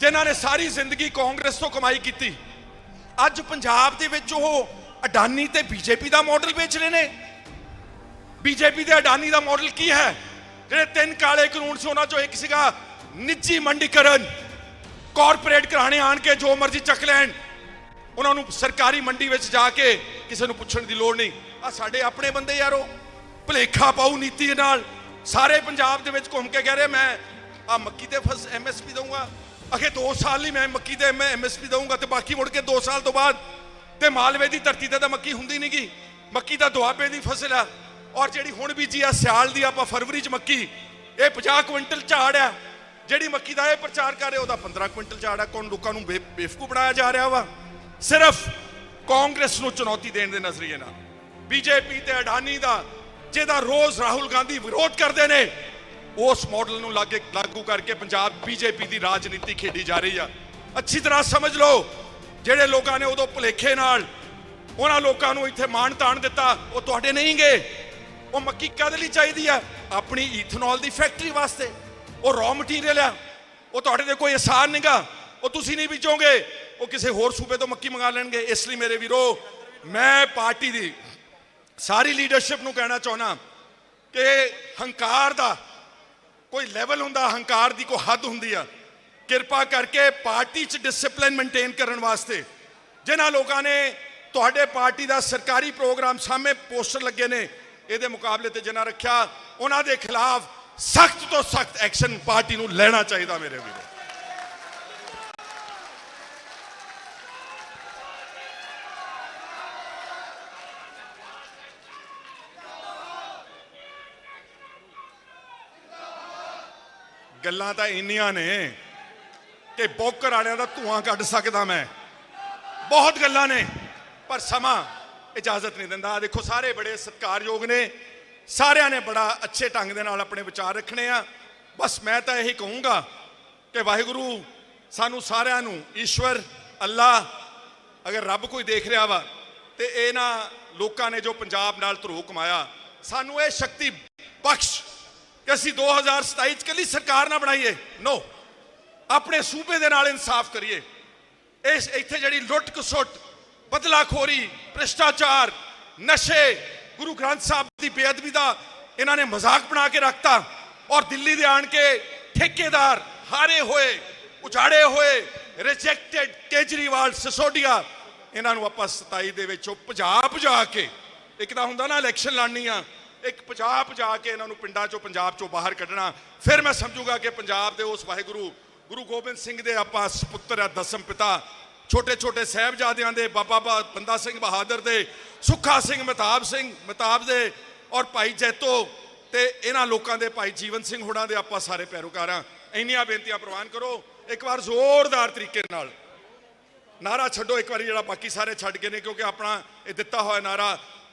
ਜਿਨ੍ਹਾਂ ਨੇ ਸਾਰੀ ਜ਼ਿੰਦਗੀ ਕਾਂਗਰਸ ਤੋਂ ਕਮਾਈ ਕੀਤੀ। ਅੱਜ ਪੰਜਾਬ ਦੇ ਵਿੱਚ ਉਹ ਅਡਾਨੀ ਤੇ ਬੀਜੇਪੀ ਦਾ ਮਾਡਲ ਵੇਚ ਰਹੇ ਨੇ। ਬੀਜੇਪੀ ਦੇ ਅਡਾਨੀ ਦਾ ਮਾਡਲ ਕੀ ਹੈ? ਜਿਹੜੇ ਤਿੰਨ ਕਾਲੇ ਕਾਨੂੰਨ ਸੀ, ਉਹਨਾਂ ਚੋਂ ਇੱਕ ਸੀਗਾ ਨਿੱਜੀ ਮੰਡੀਕਰਨ। ਕਾਰਪੋਰੇਟ ਘਰਾਣੇ ਆਣ ਕੇ ਜੋ ਮਰਜ਼ੀ ਚੱਕ ਲੈਣ। ਉਹਨਾਂ ਨੂੰ ਸਰਕਾਰੀ ਮੰਡੀ ਵਿੱਚ ਜਾ ਕੇ ਕਿਸੇ ਨੂੰ ਪੁੱਛਣ ਦੀ ਲੋੜ ਨਹੀਂ। ਆ ਸਾਡੇ ਆਪਣੇ ਬੰਦੇ ਯਾਰੋ, ਭਲੇਖਾ ਪਾਉ ਨੀਤੀ ਦੇ ਨਾਲ। ਸਾਰੇ ਪੰਜਾਬ ਦੇ ਵਿੱਚ ਘੁੰਮ ਕੇ ਕਹਿ ਰਹੇ, ਮੈਂ ਆ ਮੱਕੀ ਤੇ ਫਸ ਐਮਐਸਪੀ ਦਊਂਗਾ। ਅਖੇ 2 ਸਾਲ ਹੀ ਮੈਂ ਮੱਕੀ ਤੇ ਮੈਂ ਐਮਐਸਪੀ ਦਊਂਗਾ ਤੇ ਬਾਕੀ ਮੁੜ ਕੇ 2 ਸਾਲ ਤੋਂ ਬਾਅਦ ਤੇ ਮਾਲਵੇ ਦੀ ਧਰਤੀ ਤੇ ਤਾਂ ਮੱਕੀ ਹੁੰਦੀ ਨਹੀਂਗੀ ਮੱਕੀ ਤਾਂ ਦੁਆਬੇ ਦੀ ਫਸਲ ਆ। ਔਰ ਜਿਹੜੀ ਹੁਣ ਬੀਜੀ ਆ, ਸਿਆਲ ਦੀ ਆਪਾਂ ਫਰਵਰੀ ਚ ਮੱਕੀ, ਇਹ 50 ਕੁਇੰਟਲ ਝਾੜ ਆ। ਜਿਹੜੀ ਮੱਕੀ ਦਾ ਇਹ ਪ੍ਰਚਾਰ ਕਰ ਰਿਹਾ ਉਹਦਾ 15 ਕੁਇੰਟਲ ਝਾੜ ਆ। ਕੌਣ ਲੋਕਾਂ ਨੂੰ ਬੇ- ਬੇਵਕੂਫ ਬਣਾਇਆ ਜਾ ਰਿਹਾ ਵਾ? ਸਿਰਫ ਕਾਂਗਰਸ ਨੂੰ ਚੁਣੌਤੀ ਦੇਣ ਦੇ ਨਜ਼ਰੀਏ ਨਾਲ। ਬੀਜੇਪੀ ਤੇ ਅਡਾਨੀ ਦਾ, ਜਿਹਦਾ ਰੋਜ਼ ਰਾਹੁਲ ਗਾਂਧੀ ਵਿਰੋਧ ਕਰਦੇ ਨੇ ਉਸ ਮਾਡਲ ਨੂੰ ਲਾਗੇ ਲਾਗੂ ਕਰਕੇ ਪੰਜਾਬ ਬੀਜੇਪੀ ਦੀ ਰਾਜਨੀਤੀ ਖੇਡੀ ਜਾ ਰਹੀ ਆ। ਅੱਛੀ ਤਰ੍ਹਾਂ ਸਮਝ ਲਓ, ਜਿਹੜੇ ਲੋਕਾਂ ਨੇ ਉਦੋਂ ਭੁਲੇਖੇ ਨਾਲ ਉਹਨਾਂ ਲੋਕਾਂ ਨੂੰ ਇੱਥੇ ਮਾਣ ਤਾਣ ਦਿੱਤਾ, ਉਹ ਤੁਹਾਡੇ ਨਹੀਂ ਗਏ ਉਹ ਮੱਕੀ ਕਦ ਲਈ ਚਾਹੀਦੀ ਆ? ਆਪਣੀ ਈਥਨੋਲ ਦੀ ਫੈਕਟਰੀ ਵਾਸਤੇ। ਉਹ ਰॉ ਮਟੀਰੀਅਲ ਆ। ਉਹ ਤੁਹਾਡੇ ਤੇ ਕੋਈ ਆਸਾਨ ਨਹੀਂਗਾ ਉਹ ਤੁਸੀਂ ਨਹੀਂ ਬੀਜੋਗੇ। ਉਹ ਕਿਸੇ ਹੋਰ ਸੂਬੇ ਤੋਂ ਮੱਕੀ ਮੰਗਾ ਲੈਣਗੇ। ਇਸ ਲਈ ਮੇਰੇ ਵੀਰੋ, ਮੈਂ ਪਾਰਟੀ ਦੀ ਸਾਰੀ ਲੀਡਰਸ਼ਿਪ ਨੂੰ ਕਹਿਣਾ ਚਾਹੁੰਦਾ ਕਿ ਹੰਕਾਰ ਦਾ ਕੋਈ ਲੈਵਲ ਹੁੰਦਾ ਹੰਕਾਰ ਦੀ ਕੋਈ ਹੱਦ ਹੁੰਦੀ ਆ। ਕਿਰਪਾ ਕਰਕੇ ਪਾਰਟੀ 'ਚ ਡਿਸਪਲਿਨ ਮੇਨਟੇਨ ਕਰਨ ਵਾਸਤੇ। ਜਿਨ੍ਹਾਂ ਲੋਕਾਂ ਨੇ ਤੁਹਾਡੇ ਪਾਰਟੀ ਦਾ ਸਰਕਾਰੀ ਪ੍ਰੋਗਰਾਮ ਸਾਹਮਣੇ ਪੋਸਟਰ ਲੱਗੇ ਨੇ, ਇਹਦੇ ਮੁਕਾਬਲੇ ਤੇ ਜਿਨ੍ਹਾਂ ਰੱਖਿਆ, ਉਹਨਾਂ ਦੇ ਖਿਲਾਫ ਸਖਤ ਤੋਂ ਸਖਤ ਐਕਸ਼ਨ ਪਾਰਟੀ ਨੂੰ ਲੈਣਾ ਚਾਹੀਦਾ ਮੇਰੇ ਵੀਰੋ। ਗੱਲਾਂ ਤਾਂ ਇੰਨੀਆਂ ਨੇ ਕਿ ਬੋਕਰ ਵਾਲਿਆਂ ਦਾ ਧੂਆਂ ਕੱਢ ਸਕਦਾ ਮੈਂ। ਬਹੁਤ ਗੱਲਾਂ ਨੇ, ਪਰ ਸਮਾਂ ਇਜਾਜ਼ਤ ਨਹੀਂ ਦਿੰਦਾ। ਦੇਖੋ, ਸਾਰੇ ਬੜੇ ਸਤਿਕਾਰਯੋਗ ਨੇ। ਸਾਰਿਆਂ ਨੇ ਬੜਾ ਅੱਛੇ ਢੰਗ ਦੇ ਨਾਲ ਆਪਣੇ ਵਿਚਾਰ ਰੱਖਣੇ ਆ। ਬਸ ਮੈਂ ਤਾਂ ਇਹੀ ਕਹੂੰਗਾ ਕਿ ਵਾਹਿਗੁਰੂ, ਸਾਨੂੰ ਸਾਰਿਆਂ ਨੂੰ ਈਸ਼ਵਰ, ਅੱਲਾ, ਅਗਰ ਰੱਬ ਕੋਈ ਦੇਖ ਰਿਹਾ ਵਾ, ਤੇ ਇਹਨਾਂ ਲੋਕਾਂ ਨੇ ਜੋ ਪੰਜਾਬ ਨਾਲ ਧਰੋ ਕਮਾਇਆ, ਸਾਨੂੰ ਇਹ ਸ਼ਕਤੀ ਬਖਸ਼ ਕਿ ਅਸੀਂ 2027 ਚ ਕੱਲੀ ਸਰਕਾਰ ਨਾ ਬਣਾਈਏ। ਨੋ ਆਪਣੇ ਸੂਬੇ ਦੇ ਨਾਲ ਇਨਸਾਫ ਕਰੀਏ। ਇਸ ਇੱਥੇ ਜਿਹੜੀ ਲੁੱਟ ਖਸੁੱਟ, ਬਦਲਾਖੋਰੀ, ਭ੍ਰਿਸ਼ਟਾਚਾਰ, ਨਸ਼ੇ, ਗੁਰੂ ਗ੍ਰੰਥ ਸਾਹਿਬ ਦੀ ਬੇਅਦਬੀ ਦਾ ਇਹਨਾਂ ਨੇ ਮਜ਼ਾਕ ਬਣਾ ਕੇ ਰੱਖਤਾ ਔਰ ਦਿੱਲੀ ਦੇ ਆਣ ਕੇ ਠੇਕੇਦਾਰ ਹਾਰੇ ਹੋਏ, ਉਜਾੜੇ ਹੋਏ ਰਿਜੈਕਟਡ ਕੇਜਰੀਵਾਲ ਸਸੋਡੀਆ ਇਹਨਾਂ ਨੂੰ ਆਪਾਂ 27 ਦੇ ਵਿੱਚੋਂ ਭਜਾ ਭਜਾ ਕੇ, ਇੱਕ ਤਾਂ ਹੁੰਦਾ ਨਾ ਇਲੈਕਸ਼ਨ ਲੜਨੀ ਆ ਇੱਕ ਪੰਜਾਬ ਜਾ ਕੇ ਇਹਨਾਂ ਨੂੰ ਪਿੰਡਾਂ ਚੋਂ, ਪੰਜਾਬ ਚੋਂ ਬਾਹਰ ਕੱਢਣਾ, ਫਿਰ ਮੈਂ ਸਮਝੂਗਾ ਕਿ ਪੰਜਾਬ ਦੇ ਉਸ ਵਾਹਿਗੁਰੂ, ਗੁਰੂ ਗੋਬਿੰਦ ਸਿੰਘ ਦੇ ਆਪਾਂ ਸੁਪੁੱਤਰ ਆ, ਦਸਮ ਪਿਤਾ, ਛੋਟੇ ਛੋਟੇ ਸਾਹਿਬਜ਼ਾਦਿਆਂ ਦੇ, ਬਾਬਾ ਬਾ- ਬੰਦਾ ਸਿੰਘ ਬਹਾਦਰ ਦੇ, ਸੁੱਖਾ ਸਿੰਘ ਮਹਿਤਾਬ ਸਿੰਘ ਮਹਿਤਾਬ ਦੇ ਔਰ ਭਾਈ ਜੈਤੋ ਤੇ ਇਹਨਾਂ ਲੋਕਾਂ ਦੇ ਭਾਈ ਜੀਵਨ ਸਿੰਘ ਹੁਣਾਂ ਦੇ ਆਪਾਂ ਸਾਰੇ ਪੈਰੋਕਾਰਾਂ ਇੰਨੀਆਂ ਬੇਨਤੀਆਂ ਪ੍ਰਵਾਨ ਕਰੋ, ਇੱਕ ਵਾਰ ਜ਼ੋਰਦਾਰ ਤਰੀਕੇ ਨਾਲ। ਨਾਰਾ ਛੱਡੋ, ਇੱਕ ਵਾਰੀ ਜਿਹੜਾ ਬਾਕੀ ਸਾਰੇ ਛੱਡ ਗਏ ਨੇ, ਕਿਉਂਕਿ ਆਪਣਾ ਇਹ ਦਿੱਤਾ ਹੋਇਆ ਨਾਰਾ